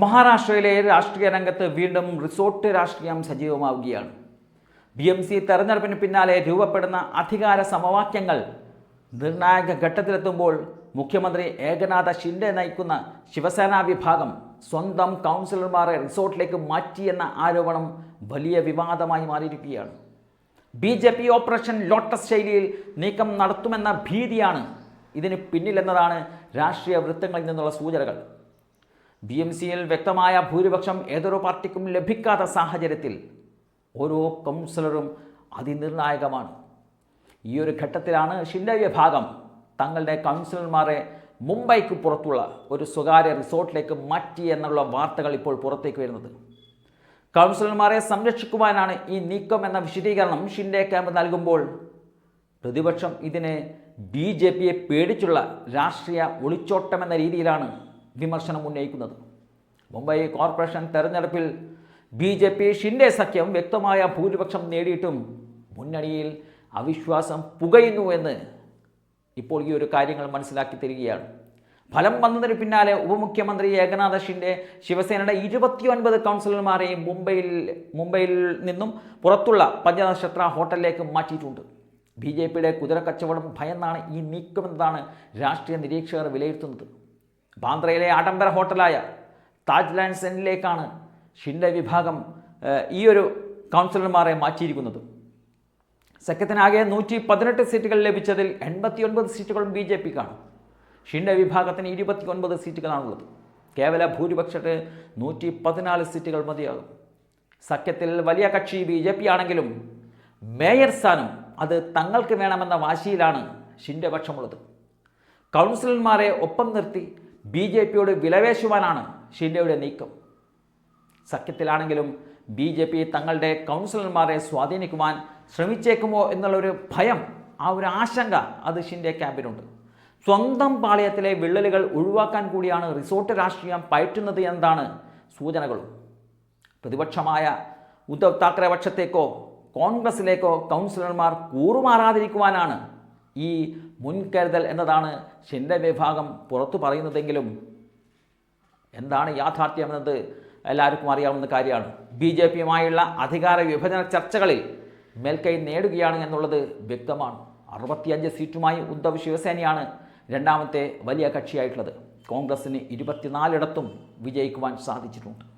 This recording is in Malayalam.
മഹാരാഷ്ട്രയിലെ രാഷ്ട്രീയ രംഗത്ത് വീണ്ടും റിസോർട്ട് രാഷ്ട്രീയം സജീവമാവുകയാണ്. ബി എം സി തെരഞ്ഞെടുപ്പിന് പിന്നാലെ രൂപപ്പെടുന്ന അധികാര സമവാക്യങ്ങൾ നിർണായക ഘട്ടത്തിലെത്തുമ്പോൾ മുഖ്യമന്ത്രി ഏകനാഥ ഷിൻഡെ നയിക്കുന്ന ശിവസേനാ വിഭാഗം സ്വന്തം കൗൺസിലർമാരെ റിസോർട്ടിലേക്ക് മാറ്റിയെന്ന ആരോപണം വലിയ വിവാദമായി മാറിയിരിക്കുകയാണ്. B J P operation lotus ശൈലിയിൽ നീക്കം നടത്തുമെന്ന ഭീതിയാണ് ഇതിന് പിന്നിലെന്നതാണ് രാഷ്ട്രീയ വൃത്തങ്ങളിൽ നിന്നുള്ള സൂചനകൾ. ബി എം സിയിൽ വ്യക്തമായ ഭൂരിപക്ഷം ഏതൊരു പാർട്ടിക്കും ലഭിക്കാത്ത സാഹചര്യത്തിൽ ഓരോ കൗൺസിലറും അതിനിർണായകമാണ്. ഈ ഒരു ഘട്ടത്തിലാണ് ഷിൻഡെ വിഭാഗം തങ്ങളുടെ കൗൺസിലർമാരെ മുംബൈക്ക് പുറത്തുള്ള ഒരു സ്വകാര്യ റിസോർട്ടിലേക്ക് മാറ്റി എന്നുള്ള വാർത്തകൾ ഇപ്പോൾ പുറത്തേക്ക് വരുന്നത്. കൗൺസിലർമാരെ സംരക്ഷിക്കുവാനാണ് ഈ നീക്കം എന്ന വിശദീകരണം ഷിൻഡെ ക്യാമ്പ് നൽകുമ്പോൾ പ്രതിപക്ഷം ഇതിനെ ബി ജെ പിയെ പേടിച്ചുള്ള രാഷ്ട്രീയ ഒളിച്ചോട്ടം എന്ന രീതിയിലാണ് വിമർശനം ഉന്നയിക്കുന്നത്. മുംബൈ കോർപ്പറേഷൻ തെരഞ്ഞെടുപ്പിൽ ബി ജെ പി ഷിൻഡെ സഖ്യം വ്യക്തമായ ഭൂരിപക്ഷം നേടിയിട്ടും മുന്നണിയിൽ അവിശ്വാസം പുകയുന്നു എന്ന് ഇപ്പോൾ ഈ ഒരു കാര്യങ്ങൾ മനസ്സിലാക്കി തരികയാണ്. ഫലം വന്നതിന് പിന്നാലെ ഉപമുഖ്യമന്ത്രി ഏകനാഥ ഷിൻഡെ ശിവസേനയുടെ ഇരുപത്തിയൊൻപത് കൗൺസിലർമാരെയും മുംബൈയിൽ മുംബൈയിൽ നിന്നും പുറത്തുള്ള പഞ്ചനക്ഷത്ര ഹോട്ടലിലേക്ക് മാറ്റിയിട്ടുണ്ട്. ബി ജെ പിയുടെ കുതിരക്കച്ചവടം ഭയന്നാണ് ഈ നീക്കമെന്നതാണ് രാഷ്ട്രീയ നിരീക്ഷകർ വിലയിരുത്തുന്നത്. ബാന്ദ്രയിലെ ആഡംബര ഹോട്ടലായ താജ് ലാൻഡ് സെന്റിലേക്കാണ് ഷിൻഡെ വിഭാഗം ഈ ഒരു കൗൺസിലർമാരെ മാറ്റിയിരിക്കുന്നത്. സഖ്യത്തിനാകെ നൂറ്റി പതിനെട്ട് സീറ്റുകൾ ലഭിച്ചതിൽ എൺപത്തിയൊൻപത് സീറ്റുകളും ബി ജെ പിക്കാണ് ഷിൻഡെ വിഭാഗത്തിന് ഇരുപത്തി ഒൻപത് സീറ്റുകളാണുള്ളത്. കേവല ഭൂരിപക്ഷത്തെ നൂറ്റി പതിനാല് സീറ്റുകൾ മതിയാകും. സഖ്യത്തിൽ വലിയ കക്ഷി ബി ജെ പി ആണെങ്കിലും മേയർ സ്ഥാനം അത് തങ്ങൾക്ക് വേണമെന്ന വാശിയിലാണ് ഷിൻഡെ പക്ഷമുള്ളത്. കൗൺസിലർമാരെ ഒപ്പം നിർത്തി ബി ജെ പിയോട് വിലവേശുവാനാണ് ഷിൻഡെയുടെ നീക്കം. സഖ്യത്തിലാണെങ്കിലും ബി ജെ പി തങ്ങളുടെ കൗൺസിലർമാരെ സ്വാധീനിക്കുവാൻ ശ്രമിച്ചേക്കുമോ എന്നുള്ളൊരു ഭയം ആ ഒരു ആശങ്ക അത് ഷിൻഡെ ക്യാമ്പിനുണ്ട്. സ്വന്തം പാളയത്തിലെ വിള്ളലുകൾ ഒഴിവാക്കാൻ കൂടിയാണ് റിസോർട്ട് രാഷ്ട്രീയം പയറ്റുന്നത് എന്നതാണ് സൂചനകളും. പ്രതിപക്ഷമായ ഉദ്ധവ് താക്കറെ പക്ഷത്തേക്കോ കോൺഗ്രസിലേക്കോ കൗൺസിലർമാർ കൂറുമാറാതിരിക്കുവാനാണ് ഈ മുൻകരുതൽ എന്നതാണ് ഷിൻഡെ വിഭാഗം പുറത്തു പറയുന്നതെങ്കിലും എന്താണ് യാഥാർത്ഥ്യമെന്നത് എല്ലാവർക്കും അറിയാവുന്ന കാര്യമാണ്. ബി ജെ പിയുമായുള്ള അധികാര വിഭജന ചർച്ചകളിൽ മേൽക്കൈ നേടുകയാണ് എന്നുള്ളത് വ്യക്തമാണ്. അറുപത്തിയഞ്ച് സീറ്റുമായി ഉദ്ധവ് ശിവസേനയാണ് രണ്ടാമത്തെ വലിയ കക്ഷിയായിട്ടുള്ളത്. കോൺഗ്രസിന് ഇരുപത്തിനാലിടത്തും വിജയിക്കുവാൻ സാധിച്ചിട്ടുണ്ട്.